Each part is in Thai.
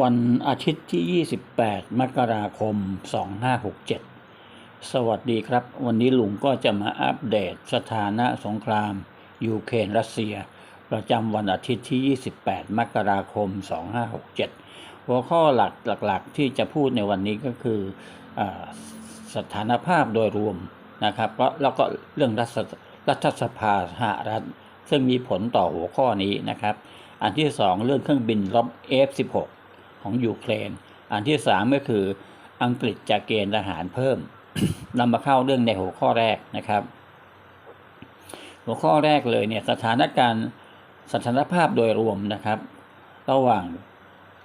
วันอาทิตย์ที่ 28 มกราคม 2567 สวัสดีครับ วันนี้ลุงก็จะมาอัปเดตสถานะสงคราม ยูเครนรัสเซีย ประจำวันอาทิตย์ที่ 28 มกราคม 2567 หัวข้อหลักหลักๆ ที่จะพูดในวันนี้ก็คืออสถานภาพโดยรวมนะครับแล้วก็เรื่องรัฐสรัฐสภาสหรัฐ ซึ่งมีผลต่อหัวข้อนี้นะครับ อันที่สองเรื่องเครื่องบินรบ F16 ของยูเครน อันที่สามก็คืออังกฤษจะเกณฑ์ทหารเพิ่มนำมาเข้าเรื่องในหัวข้อแรกนะครับ หัวข้อแรกเลยเนี่ยสถานการณ์สถานภาพโดยรวมนะครับ ระหว่าง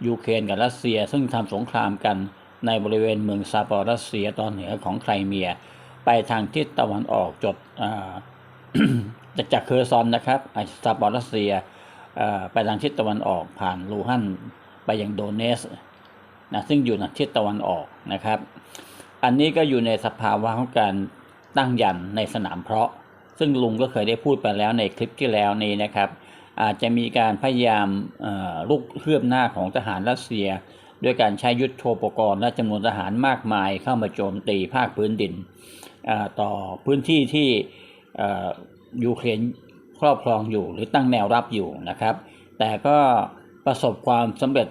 ยูเครนกับรัสเซีย ซึ่งทำสงครามกันในบริเวณเมืองซาปอรัสเซียตอนเหนือของไครเมีย ไปทางทิศตะวันออกจดอ่าจากเคอร์ซอนนะครับอ่าซาปอรัสเซียไปทางทิศตะวันออกผ่านลูฮัน ไปยังโดเนสนะซึ่งอยู่ทางทิศตะวันออกนะครับ อันนี้ก็อยู่ในสภาวะของการตั้งยันในสนามเพาะ ซึ่งลุงก็เคยได้พูดไปแล้วในคลิปที่แล้วนี้นะครับ อาจจะมีการพยายามลุกเคลือบหน้าของทหารรัสเซีย ด้วยการใช้ยุทธโธปกรณ์และจำนวนทหารมากมายเข้ามาโจมตีภาคพื้นดิน ต่อพื้นที่ที่ยูเครนครอบครองอยู่หรือตั้งแนวรับอยู่นะครับ แต่ก็ประสบความสำเร็จ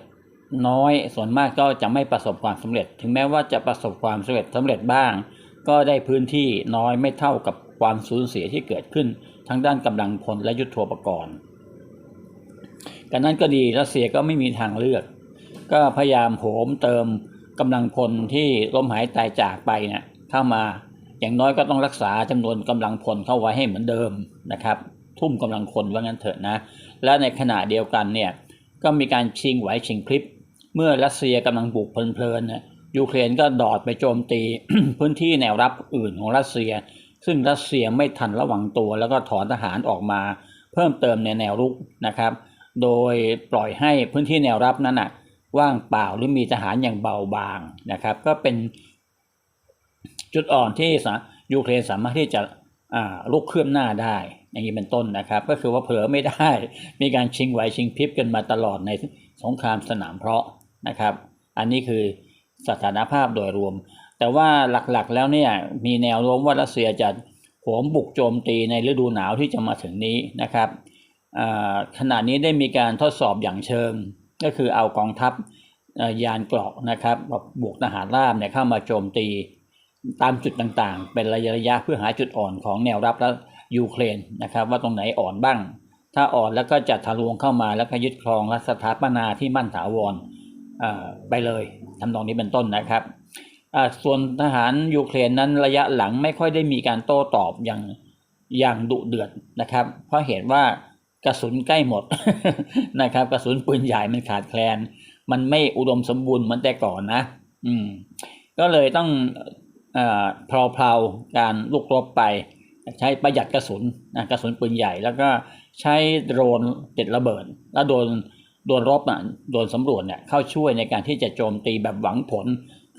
น้อยส่วนมากก็จะไม่ประสบความสำเร็จ ถึงแม้ว่าจะประสบความสำเร็จสำเร็จบ้าง ก็ได้พื้นที่น้อยไม่เท่ากับความสูญเสียที่เกิดขึ้น ทั้งด้านกำลังพลและยุทโธปกรณ์กันนั้นก็ดีรัสเซียก็ไม่มีทางเลือก ก็พยายามโหมเติมกำลังพลที่ล้มหายตายจากไปเนี่ยเข้ามาอย่างน้อยก็ต้องรักษาจำนวนกำลังพลเข้าไว้ให้เหมือนเดิมนะครับ ทุ่มกำลังพลว่างั้นเถอะนะ และในขณะเดียวกันเนี่ยก็มีการชิงไหวชิงพลิบ เมื่อรัสเซียกำลังบุกเพลินๆเนี่ยยูเครนก็ดอดไปโจมตีพื้นที่แนวรับอื่นของรัสเซีย ซึ่งรัสเซียไม่ทันระวังตัว แล้วก็ถอนทหารออกมา เพิ่มเติมในแนวรุกนะครับ โดยปล่อยให้พื้นที่แนวรับนั้นน่ะว่างเปล่าหรือมีทหารอย่างเบาบางนะครับ ก็เป็นจุดอ่อนที่ยูเครนสามารถที่จะลุกเคลื่อนหน้าได้อย่างนี้เป็นต้นนะครับ ก็คือว่าเผลอไม่ได้มีการชิงไหวชิงพริบกันมาตลอดในสงครามสนามเพราะ นะครับ อันนี้คือสถานภาพโดยรวม แต่ว่าหลักๆแล้วเนี่ยมีแนวโน้มว่ารัสเซียจะโหมบุกโจมตีในฤดูหนาวที่จะมาถึงนี้นะครับขณะนี้ได้มีการทดสอบอย่างเชิง ก็คือเอากองทัพยานเกราะนะครับบบวกทหารราบเนี่ยเข้ามาโจมตีตามจุดต่างๆ เป็นระยะระยะเพื่อหาจุดอ่อนของแนวรับและยูเครนนะครับ ว่าตรงไหนอ่อนบ้าง ถ้าอ่อนแล้วก็จะทะลวงเข้ามาแล้วก็ยึดครองและสถาปนาที่มั่นถาวรอ่า ไปเลยทำนองนี้เป็นต้นนะครับส่วนทหารยูเครนนั้นระยะหลังไม่ค่อยได้มีการโต้ตอบอย่างอย่างดุเดือดนะครับ เพราะเหตุว่ากระสุนใกล้หมดนะครับ กระสุนปืนใหญ่มันขาดแคลน มันไม่อุดมสมบูรณ์เหมือนแต่ก่อนนะ อืม ก็เลยต้องเอ่อเพลาๆการลุกรบไป ใช้ประหยัดกระสุนนะกระสุนปืนใหญ่ แล้วก็ใช้โดรนติดระเบิด แล้วโดน โดนรบอะโดนสำรวจเนี่ยเข้าช่วยในการที่จะโจมตีแบบหวังผล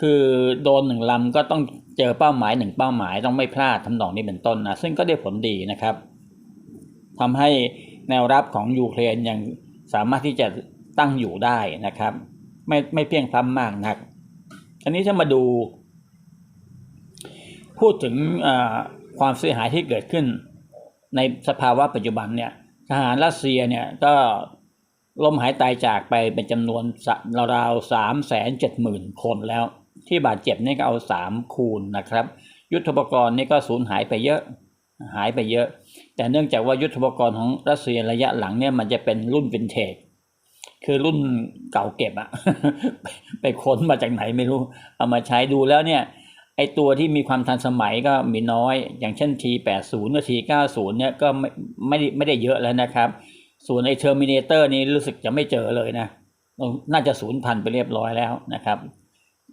คือโดนหนึ่งลำก็ต้องเจอเป้าหมายหนึ่งเป้าหมายต้องไม่พลาดทำนองนี้เป็นต้นนะซึ่งก็ได้ผลดีนะครับทำให้แนวรับของยูเครนยังสามารถที่จะตั้งอยู่ได้นะครับ ไม่ไม่เพียงพล้ำมากนัก อันนี้ถ้ามาดู พูดถึงความเสียหายที่เกิดขึ้น ในสภาวะปัจจุบันเนี่ยทหารรัสเซียเนี่ยก็ ล้มหายตายจากไปเป็นจำนวนราวๆสามแสนเจ็ดหมื่นคนแล้ว ที่บาดเจ็บนี่ก็เอาสามคูณนะครับ ยุทธปกรณ์นี่ก็สูญหายไปเยอะหายไปเยอะ แต่เนื่องจากว่ายุทธปกรณ์ของรัสเซียระยะหลังเนี่ยมันจะเป็นรุ่นวินเทจคือรุ่นเก่าเก็บอะไปค้นมาจากไหนไม่รู้ เอามาใช้ดูแล้วเนี่ยไอตัวที่มีความทันสมัยก็มีน้อย อย่างเช่น T80 กับ T90 เนี่ยก็ไม่ไม่ได้เยอะแล้วนะครับ ส่วนไอ Terminator นี้รู้สึกจะไม่เจอเลยนะ น่าจะสูญพันธุ์ไปเรียบร้อยแล้วนะครับ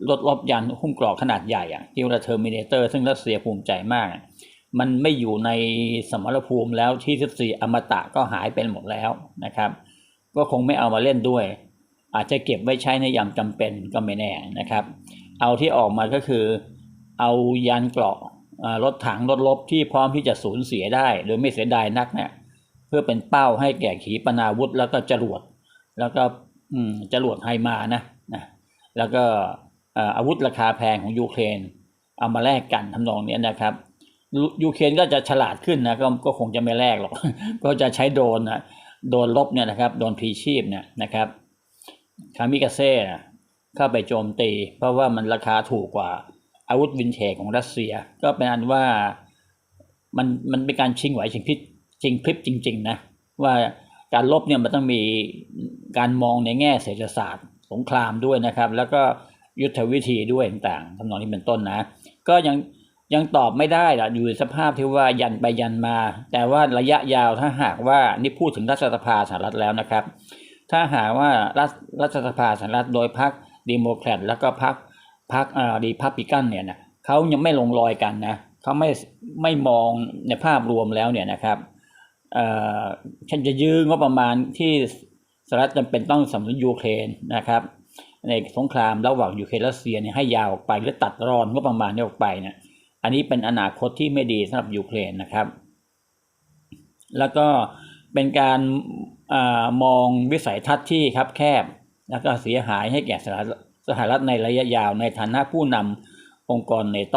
รถรบยานหุ้มกรอกขนาดใหญ่อะที่เรียกว่า Terminator ซึ่งรัสเซียภูมิใจมาก มันไม่อยู่ในสมรภูมิแล้วที่14อมตะก็หายไปหมดแล้วนะครับ ก็คงไม่เอามาเล่นด้วย อาจจะเก็บไว้ใช้ในยามจำเป็นก็ไม่แน่นะครับ เอาที่ออกมาก็คือ เอายานเกราะรถถังรถรบที่พร้อมที่จะสูญเสียได้ โดยไม่เสียดายนักเนี่ย พื่อเป็นเป้าให้แก่ขีปนาวุธ แล้วก็จรวดแล้วก็จรวดไฮมานะนะแล้วก็อาวุธราคาแพงของยูเครน เอามาแลกกันทำนองนี้นะครับยูเครนก็จะฉลาดขึ้นนะก็ก็คงจะไม่แลกหรอก ก็จะใช้โดนนะโดนลบเนี่ยนะครับโดนพีชีพเนี่ยนะครับคามิกาเซ่เข้าไปโจมตี เพราะว่ามันราคาถูกกว่าอาวุธวินเทจของรัสเซีย ก็เป็นอันว่ามันมันเป็นการชิงไหวชิงพริบ ชิงพริบจริง ๆ นะ ว่าการลบเนี่ยมันต้องมีการมองในแง่เศรษฐศาสตร์ สงครามด้วยนะครับ แล้วก็ยุทธวิธีด้วยต่างๆทำนองนี้เป็นต้นนะ ก็ยังยังตอบไม่ได้ละอยู่ในสภาพที่ว่ายันไปยันมา แต่ว่าระยะยาวถ้าหากว่านี่พูดถึงรัฐสภาสหรัฐแล้วนะครับ ถ้าหากว่ารัฐรัฐสภาสหรัฐโดยพรรคดีโมแครตแล้วก็พรรคพรรคอ่าดีพับปิกันเนี่ยนะเขายังไม่ลงรอยกันนะเขาไม่ไม่มองในภาพรวมแล้วเนี่ยนะครับเฉันจะยื้องบประมาณที่สหรัฐจำเป็นต้องสำนุนยูเครนนะครับ ในสงครามระหว่างยูเครนรัสเซียเนี่ยให้ยาวออกไปหรือตัดรอนงบประมาณนี้ออกไปเนี่ยอันนี้เป็นอนาคตที่ไม่ดีสำหรับยูเครนนะครับ แล้วก็เป็นการอมองวิสัยทัศน์ที่คับแคบ แล้วก็เสียหายให้แก่สหรัฐสหรัฐในระยะยาวในฐานะผู้นำองค์กรเนโต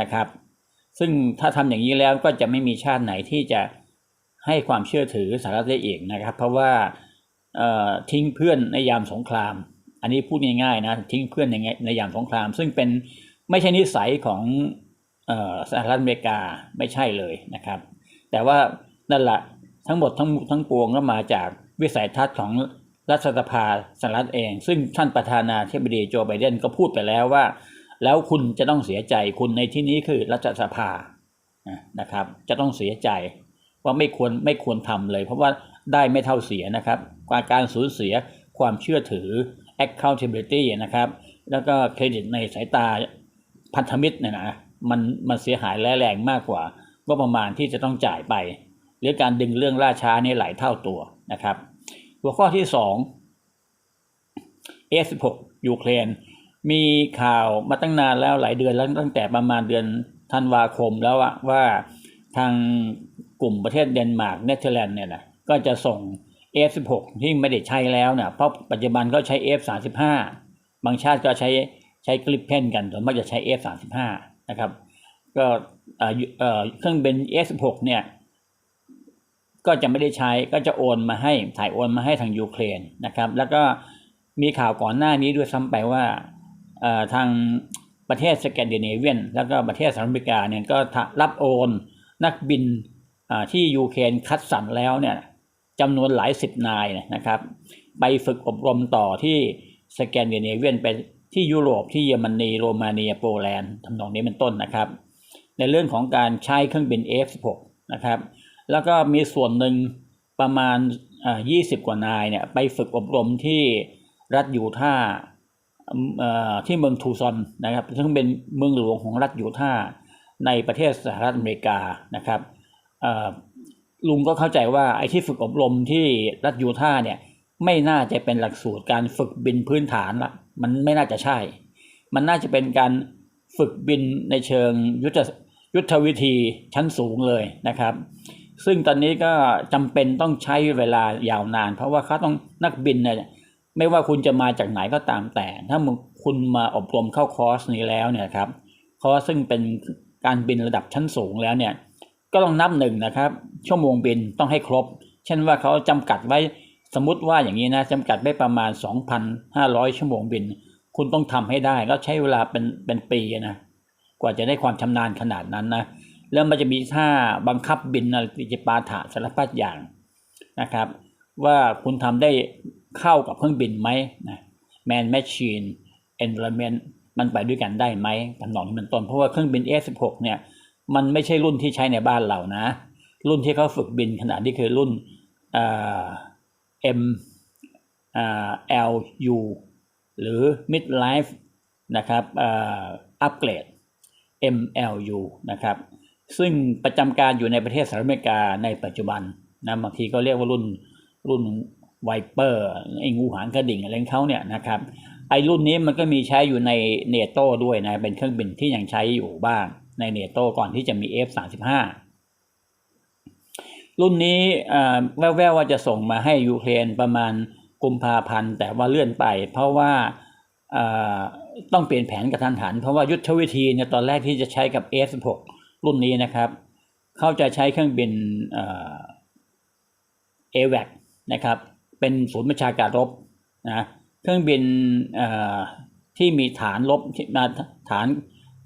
นะครับ ซึ่งถ้าทำอย่างนี้แล้วก็จะไม่มีชาติไหนที่จะ ให้ความเชื่อถือสหรัฐได้อีกนะครับ เพราะว่าทิ้งเพื่อนในยามสงคราม อันนี้พูดง่ายๆนะทิ้งเพื่อนในในยามสงคราม ซึ่งเป็นไม่ใช่นิสัยของออสหรัฐอเมริกาไม่ใช่เลยนะครับ แต่ว่านั่นแหละทั้งหมดทั้งทั้งปวงก็มาจากวิสัยทัศน์ของรัฐสภาสหรัฐเอง ซึ่งท่านประธานาธิบดีโจไบเดนก็พูดไปแล้วว่า แล้วคุณจะต้องเสียใจคุณในที่นี้คือรัฐสภานะครับ จะต้องเสียใจ ว่าไม่ควรไม่ควรทำเลย เพราะว่าได้ไม่เท่าเสียนะครับการการสูญเสียความเชื่อถือ accountability นะครับ แล้วก็เครดิตในสายตาพันธมิตรเนี่ยนะมันมันเสียหายแรแรงมากกว่าก็ประมาณที่จะต้องจ่ายไป หรือการดึงเรื่องล่าช้านี่หลายเท่าตัวนะครับ หัวข้อที่สอง F16 ยูเครนมีข่าวมาตั้งนานแล้วหลายเดือนแล้วตั้งแต่ประมาณเดือนธันวาคมแล้วว่าทาง กลุ่มประเทศเดนมาร์กเนเธอร์แลนด์เนี่ยนะก็จะส่ง F16 ที่ไม่ได้ใช้แล้วนะเพราะปัจจุบันก็ใช้ F35 บางชาติก็ใช้ใช้กริปเพนกันส่วนมากจะใช้ F35 นะครับ ก็เครื่องบิน F16 เนี่ยก็จะไม่ได้ใช้ก็จะโอนมาให้ถ่ายโอนมาให้ทางยูเครนนะครับ แล้วก็มีข่าวก่อนหน้านี้ด้วยซ้ำไปว่าทางประเทศสแกนดิเนเวียน แล้วก็ประเทศสหรัฐอเมริกาเนี่ยก็รับโอนนักบิน ที่ยูเครนคัดสรรแล้วเนี่ยจำนวนหลายสิบนายนะครับ ไปฝึกอบรมต่อที่สแกนดิเนเวียนไปที่ยุโรปที่เยอรมนีโรมาเนียโปแลนด์ทำนองนี้เป็นต้นนะครับ ในเรื่องของการใช้เครื่องบิน F16 นะครับ แล้วก็มีส่วนหนึ่งประมาณ 20 กว่านายเนี่ยไปฝึกอบรมที่รัฐยูทาห์ที่เมืองทูซอนนะครับซึ่งเป็นเมืองหลวงของรัฐยูทาห์ในประเทศสหรัฐอเมริกานะครับ ลุงก็เข้าใจว่าไอ้ที่ฝึกอบรมที่รัฐยูทาห์เนี่ยไม่น่าจะเป็นหลักสูตรการฝึกบินพื้นฐานละมันไม่น่าจะใช่ มันน่าจะเป็นการฝึกบินในเชิงยุทธยุทธวิธีชั้นสูงเลยนะครับ ซึ่งตอนนี้ก็จำเป็นต้องใช้เวลายาวนาน เพราะว่าเขาต้องนักบินเนี่ยไม่ว่าคุณจะมาจากไหนก็ตามแต่ ถ้าคุณมาอบรมเข้าคอร์สนี้แล้วเนี่ยครับคอร์สซึ่งเป็นการบินระดับชั้นสูงแล้วเนี่ย ก็ต้องนับหนึ่งนะครับ ชั่วโมงบินต้องให้ครบ เช่นว่าเขาจำกัดไว้สมมติว่าอย่างนี้นะจำกัดไว้ประมาณ 2,500 ชั่วโมงบิน คุณต้องทำให้ได้แล้วใช้เวลาเป็นเป็นปีนะกว่าจะได้ความชำนาญขนาดนั้นนะแล้วมันจะมีท่าบังคับบินอะไรติจปาถะสารพัดอย่างนะครับ ว่าคุณทำได้เข้ากับเครื่องบินไหมนะ man machine environment มันไปด้วยกันได้ไหมทำนองนี้เป็นต้นเพราะว่าเครื่องบิน F16 เนี่ย มันไม่ใช่รุ่นที่ใช้ในบ้านเรานะ รุ่นที่เขาฝึกบินขนาดนี้คือรุ่น M L U หรือ mid life นะครับอัปเกรด MLU นะครับ ซึ่งประจำการอยู่ในประเทศสหรัฐอเมริกาในปัจจุบันนะบางทีก็เรียกว่ารุ่นรุ่นไวเปอร์ไอ้งูหางกระดิ่งอะไรเขาเนี่ยนะครับไอ้รุ่นนี้มันก็มีใช้อยู่ในเนโต้ด้วยนะ เป็นเครื่องบินที่ยังใช้อยู่บ้าง ในเนโตก่อนที่จะมี F35 รุ่นนี้แววๆว่าจะส่งมาให้ยูเครนประมาณกุมภาพันธ์แต่ว่าเลื่อนไป เพราะว่าต้องเปลี่ยนแผนกระทันหัน เพราะว่ายุทธวิธีเนี่ยตอนแรกที่จะใช้กับ F16 รุ่นนี้นะครับ เขาจะใช้เครื่องบินเอ่อ AWAC นะครับ เป็นศูนย์บัญชาการรบนะเครื่องบินที่มีฐานรบมาฐาน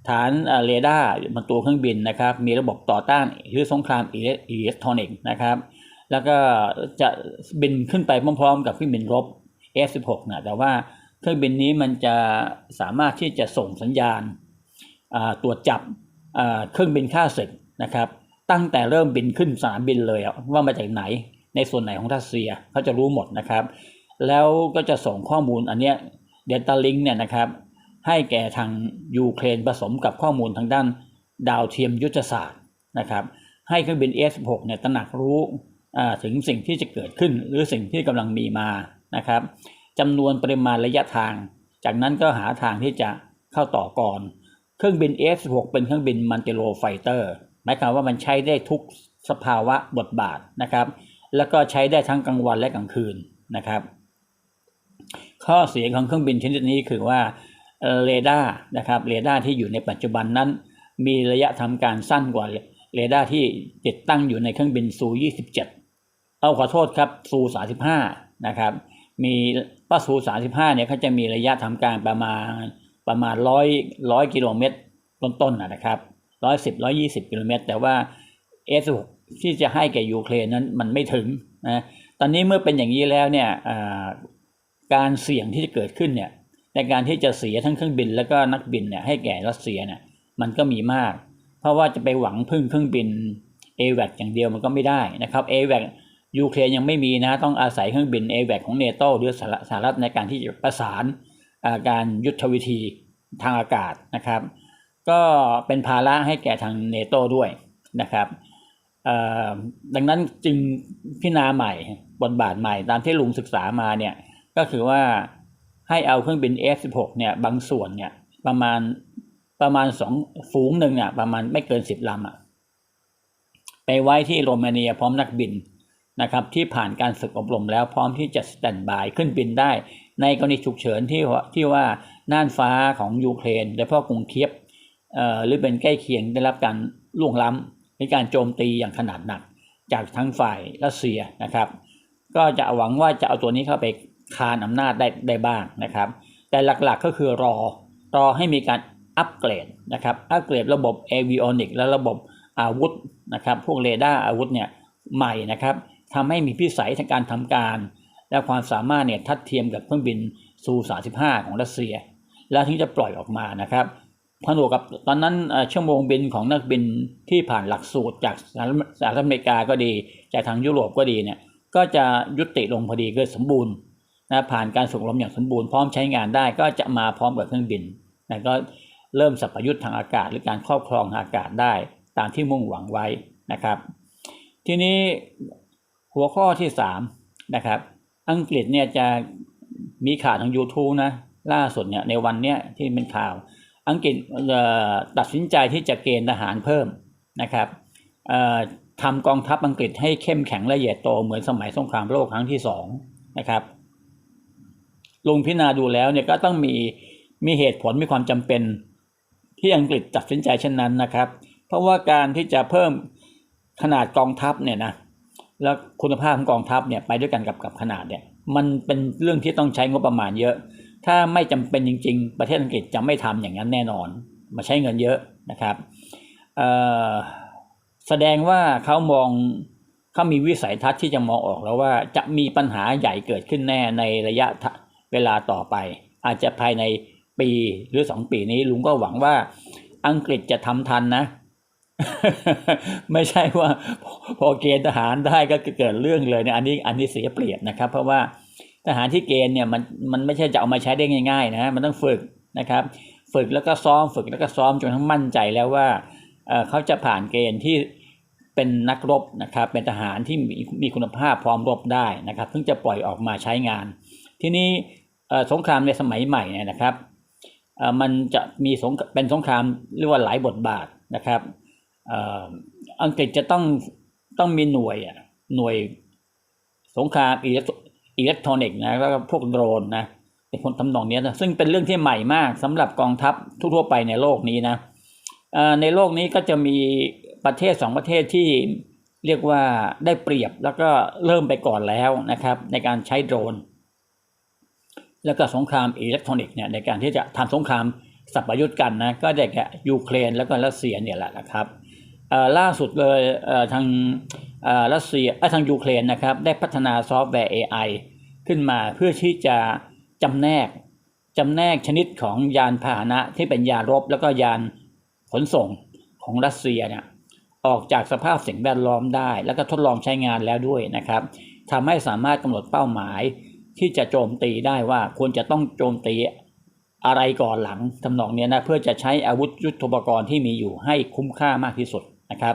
ฐานเรดาร์บนตัวเครื่องบินนะครับ มีระบบต่อต้านหรือสงครามอิเล็กทรอนิกส์นะครับ แล้วก็จะบินขึ้นไปพร้อมๆ กับเครื่องบินรบ F16 นะแต่ว่าเครื่องบินนี้มันจะสามารถที่จะส่งสัญญาณตรวจจับเครื่องบินค่าศึกนะครับ ตั้งแต่เริ่มบินขึ้นสนามบินเลยว่ามาจากไหนในส่วนไหนของรัสเซียเขาจะรู้หมดนะครับ แล้วก็จะส่งข้อมูลอันเนี้ยเดต้าลิงเนี่ยนะครับ ให้แก่ทางยูเครนผสมกับข้อมูลทางด้านดาวเทียมยุทธศาสตร์นะครับ ให้เครื่องบิน F16 เนี่ยตระหนักรู้ถึงสิ่งที่จะเกิดขึ้น หรือสิ่งที่กำลังมีมานะครับจำนวนปริมาณระยะทาง จากนั้นก็หาทางที่จะเข้าต่อก่อน เครื่องบิน F16 เป็นเครื่องบินมันเตโรไฟเตอร์หมายความว่ามันใช้ได้ทุกสภาวะบทบาทนะครับ แล้วก็ใช้ได้ทั้งกลางวันและกลางคืนนะครับ ข้อเสียของเครื่องบินชนิดนี้คือว่า เรดาร์นะครับเรดาร์ที่อยู่ในปัจจุบันนั้น มีระยะทำการสั้นกว่าเรดาร์ที่ติดตั้งอยู่ในเครื่องบินซู 27 เอาขอโทษครับซู 35 นะครับ มีป้าซู 35 เนี่ยเขาจะมีระยะทำการประมาณประมาณร้อยร้อยกิโลเมตรต้นๆนะนะครับร้อยสิบร้อยยี่สิบกิโลเมตร แต่ว่า S6 ที่จะให้แก่ยูเครนนั้นมันไม่ถึงนะ ตอนนี้เมื่อเป็นอย่างนี้แล้วเนี่ยการเสี่ยงที่จะเกิดขึ้นเนี่ย ในการที่จะเสียทั้งเครื่องบิน แล้วก็นักบินเนี่ยให้แก่รัสเซียเนี่ยมันก็มีมาก เพราะว่าจะไปหวังพึ่งเครื่องบิน a w a c อย่างเดียวมันก็ไม่ได้นะครับ a w a c ยูเครนยังไม่มีนะต้องอาศัยเครื่องบิน a w a c ของเนโตหรือสหรัฐในการที่จะประสานาการยุทธวิธีทางอากาศนะครับ ก็เป็นภาระให้แก่ทางเนโตด้วยนะครับดังนั้นจึงพิจารณาใหม่บทบาทใหม่ตามที่ลุงศึกษามาเนี่ยก็คือว่า ให้เอาเครื่องบิน F16 เนี่ยบางส่วนเนี่ยประมาณประมาณสองฝูงหนึ่งอะประมาณไม่เกินสิบลำอะไปไว้ที่โรมาเนียพร้อมนักบินนะครับที่ผ่านการฝึกอบรมแล้วพร้อมที่จะสแตนบายขึ้นบินได้ ในกรณีฉุกเฉินที่ว่าที่ว่าน่านฟ้าของยูเครนโดยเฉพาะกรุงเคียบเอ่อหรือเป็นใกล้เคียงได้รับการล่วงล้ำในการโจมตีอย่างขนาดหนัก จากทั้งฝ่ายรัสเซียนะครับ ก็จะหวังว่าจะเอาตัวนี้เข้าไป คานอำนาจได้ได้บ้างนะครับ แต่หลักๆก็คือรอรอให้มีการอัปเกรดนะครับอัปเกรดระบบ a v i o n i c และระบบอาวุธนะครับพวกเรดาร์อาวุธเนี่ยใหม่นะครับทำให้มีพิสัยทางการทำการ และความสามารถเนี่ยทัดเทียมกับเครื่องบินซู 35 ของรัสเซีย แล้วถึงจะปล่อยออกมานะครับผนวกกับตอนนั้นชั่วโมงบินของนักบินที่ผ่านหลักสูตรจากสหรัฐสหรัฐอเมริกาก็ดี จากทางยุโรปก็ดีเนี่ยก็จะยุติลงพอดีเกิดสมบูรณ์ นะผ่านการฝึกอบรมอย่างสมบูรณ์พร้อมใช้งานได้ก็จะมาพร้อมกับเครื่องบินนะก็เริ่มสัพยุทธ์ทางอากาศ หรือการครอบครองอากาศได้ตามที่มุ่งหวังไว้นะครับ ทีนี้หัวข้อที่สามนะครับอังกฤษเนี่ยจะมีข่าวทาง YouTube นะล่าสุดเนี่ยในวันเนี้ยที่เป็นข่าว อังกฤษตัดสินใจที่จะเกณฑ์ทหารเพิ่มนะครับทำกองทัพอังกฤษให้เข้มแข็งและใหญ่โตเหมือนสมัยสงครามโลกครั้งที่สองนะครับ ลงพิจารณาดูแล้วเนี่ยก็ต้องมีมีเหตุผลมีความจำเป็น ที่อังกฤษตัดสินใจเช่นนั้นนะครับ เพราะว่าการที่จะเพิ่มขนาดกองทัพเนี่ยนะแล้วคุณภาพของกองทัพเนี่ยไปด้วยกันกับกับขนาดเนี่ยมันเป็นเรื่องที่ต้องใช้งบประมาณเยอะ ถ้าไม่จำเป็นจริง ๆ ประเทศอังกฤษจะไม่ทำอย่างนั้นแน่นอน มาใช้เงินเยอะนะครับแสดงว่าเขามองเขามีวิสัยทัศน์ที่จะมองออกแล้วว่าจะมีปัญหาใหญ่เกิดขึ้นแน่ในระยะ เวลาต่อไป อาจจะภายในปีหรือสองปีนี้ลุงก็หวังว่าอังกฤษจะทำทันนะ ไม่ใช่ว่าพอเกณฑ์ทหารได้ก็เกิดเรื่องเลยเนี่ยอันนี้อันนี้เสียเปรียบนะครับ เพราะว่าทหารที่เกณฑ์เนี่ยมันมันไม่ใช่จะเอามาใช้ได้ง่ายๆนะมันต้องฝึกนะครับ ฝึกแล้วก็ซ้อมฝึกแล้วก็ซ้อมจนทั้งมั่นใจแล้วว่าเออเขาจะผ่านเกณฑ์ที่เป็นนักรบนะครับ เป็นทหารที่มีมีคุณภาพพร้อมรบได้นะครับถึงจะปล่อยออกมาใช้งาน ทีนี้เอ่อสงครามในสมัยใหม่เนี่ยนะครับมันจะมีสงเป็นสงครามเรียกว่าหลายบทบาทนะครับอังกฤษจะต้องต้องมีหน่วยหน่วยสงครามอิเล็กทรอนิกส์นะแล้วก็พวกโดรนนะเป็นคนทำนองนี้นะซึ่งเป็นเรื่องที่ใหม่มากสำหรับกองทัพทั่วไปในโลกนี้นะในโลกนี้ก็จะมีประเทศสองประเทศที่เรียกว่าได้เปรียบแล้วก็เริ่มไปก่อนแล้วนะครับ ในการใช้โดรน แล้วก็สงครามอิเล็กทรอนิกส์เนี่ยในการที่จะทำสงครามสัพยุทธ์กันนะก็ได้แก่ยูเครนแล้วก็รัสเซียเนี่ยแหละนะครับล่าสุดเลยทางรัสเซียเอ่อทางยูเครนนะครับได้พัฒนาซอฟต์แวร์ AI ขึ้นมาเพื่อที่จะจำแนกจำแนกชนิดของยานพาหนะที่เป็นยานรบแล้วก็ยานขนส่งของรัสเซียเนี่ยออกจากสภาพสิ่งแวดล้อมได้ แล้วก็ทดลองใช้งานแล้วด้วยนะครับทำให้สามารถกำหนดเป้าหมาย ที่จะโจมตีได้ว่าควรจะต้องโจมตีอะไรก่อนหลังทำนองเนี้ยนะเพื่อจะใช้อาวุธยุทโธปกรณ์ที่มีอยู่ให้คุ้มค่ามากที่สุดนะครับ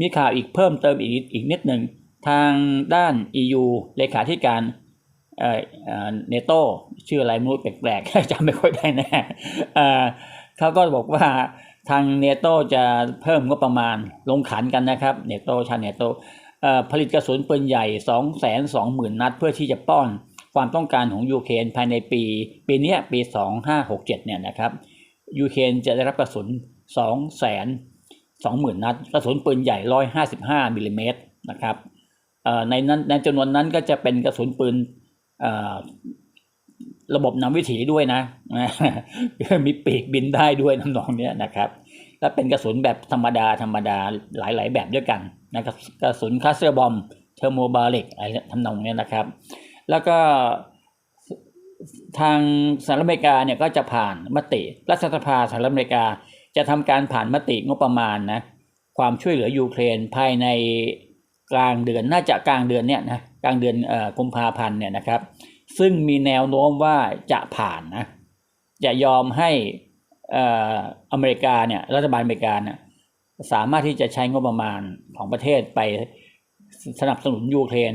มีข่าวอีกเพิ่มเติมอีกอีกนิดหนึ่งทางด้าน EU เลขาธิการเอ่อเอเนโตชื่ออะไรม่รู้แปลกๆจำไม่ค่อยได้แน่เอ่อเขาก็บอกว่าทางเนโตจะเพิ่มงบประมาณลงขันกันนะครับเนโตชาเนโตเอ่อ ผลิตกระสุนปืนใหญ่ 2 2 0 0 0 0 นัด เพื่อที่จะป้อนความต้องการของยูเครนภายในปี ปีนี้ปี 2567 เนี่ยนะครับยูเครนจะได้รับกระสุน 2 2 0 0 0 0 นัด กระสุนปืนใหญ่ 155มิลลิเมตรนะครับในนั้นในจำนวนนั้นก็จะเป็นกระสุนปืนระบบนำวิถีด้วยนะ มีปีกบินได้ด้วยน้ำนองเนี้ยนะครับ และเป็นกระสุนแบบธรรมดาธรรมดาหลาย ๆ แบบด้วยกัน นะครับกระสุนคาสเซอร์บอมเทอร์โมบาลิกอะไรทำนองนี้นะครับ แล้วก็ทางสหรัฐอเมริกาเนี่ยก็จะผ่านมติรัฐสภาสหรัฐอเมริกาจะทำการผ่านมติงบประมาณนะความช่วยเหลือยูเครนภายในกลางเดือนน่าจะกลางเดือนเนี่ยนะกลางเดือนเอ่อกุมภาพันธ์เนี่ยนะครับ ซึ่งมีแนวโน้มว่าจะผ่านนะจะยอมให้อ่ออเมริกาเนี่ยรัฐบาลอเมริกาเนี่ย สามารถที่จะใช้งบประมาณของประเทศไปสนับสนุนยูเครน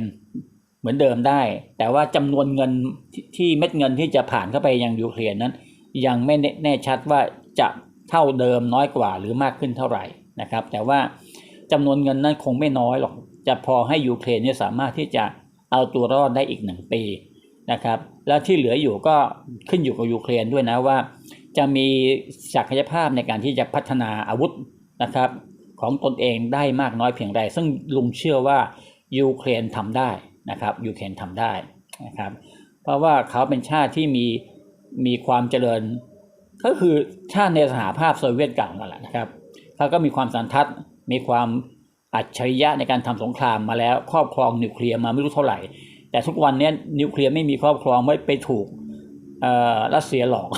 เหมือนเดิมได้ แต่ว่าจำนวนเงินที่เม็ดเงินที่จะผ่านเข้าไปยังยูเครนนั้น ยังไม่แน่แน่ชัดว่าจะเท่าเดิมน้อยกว่าหรือมากขึ้นเท่าไหร่นะครับ แต่ว่าจำนวนเงินนั้นคงไม่น้อยหรอก จะพอให้ยูเครนเนี่ยสามารถที่จะเอาตัวรอดได้อีกหนึ่งปีนะครับ แล้วที่เหลืออยู่ก็ขึ้นอยู่กับยูเครนด้วยนะว่า จะมีศักยภาพในการที่จะพัฒนาอาวุธ นะครับ ของตนเองได้มากน้อยเพียงใด ซึ่งลุงเชื่อว่ายูเครนทำได้นะครับยูเครนทำได้นะครับ เพราะว่าเขาเป็นชาติที่มีมีความเจริญ ก็คือชาติในสหภาพโซเวียตเก่านั่นแหละนะครับเขาก็มีความสันทัดมีความอัจฉริยะในการทำสงครามมาแล้วครอบครองนิวเคลียร์มาไม่รู้เท่าไหร่ แต่ทุกวันนี้นิวเคลียร์ไม่มีครอบครองไม่ไปถูกอ่อรัสเซียหลอก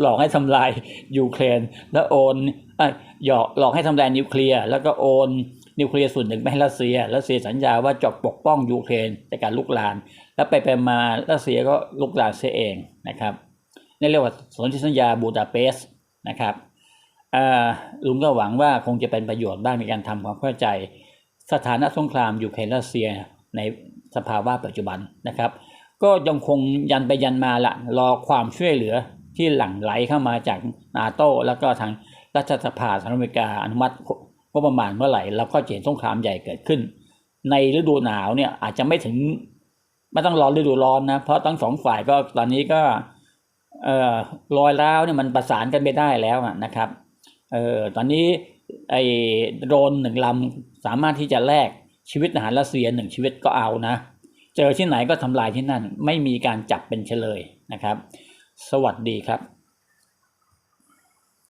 หลอกให้ทำลายยูเครน แล้วโอนอหยอกหลอกให้ทำลายนิวเคลียร์แล้วก็โอนนิวเคลียร์ส่วนหนึ่งไปให้รัสเซียรัสเซียสัญญาว่าจะปกป้องยูเครนในการลุกลานแล้วไปไปมารัสเซียก็ลุกลานเสียเองนะครับนี่เรียกว่าสนธิสัญญาบูดาเปสต์นะครับอ่าลุงก็หวังว่าคงจะเป็นประโยชน์บ้างในการทำความเข้าใจ สถานะสงครามยูเครนรัสเซียในสภาวะปัจจุบันนะครับ ก็ยังคงยันไปยันมาละรอความช่วยเหลือที่หลั่งไหลเข้ามาจากนาโต้แล้วก็ทางรัฐสภาสหรัฐอเมริกาอนุมัติก็ประมาณเมื่อไหร่แล้วก็จะเห็นสงครามใหญ่เกิดขึ้น ในฤดูหนาวเนี่ยอาจจะไม่ถึงไม่ต้องรอฤดูร้อนนะเพราะทั้งสองฝ่ายก็ตอนนี้ก็เอ่อรอยร้วเนี่ยมันประสานกันไม่ได้แล้วนะครับเออตอนนี้ไอ้โดรนหนึ่งลำสามารถที่จะแลกชีวิตทหารรัสเซียหนึ่งชีวิตก็เอานะ เจอที่ไหนก็ทำลายที่นั่น ไม่มีการจับเป็นเฉลยนะครับ สวัสดีครับ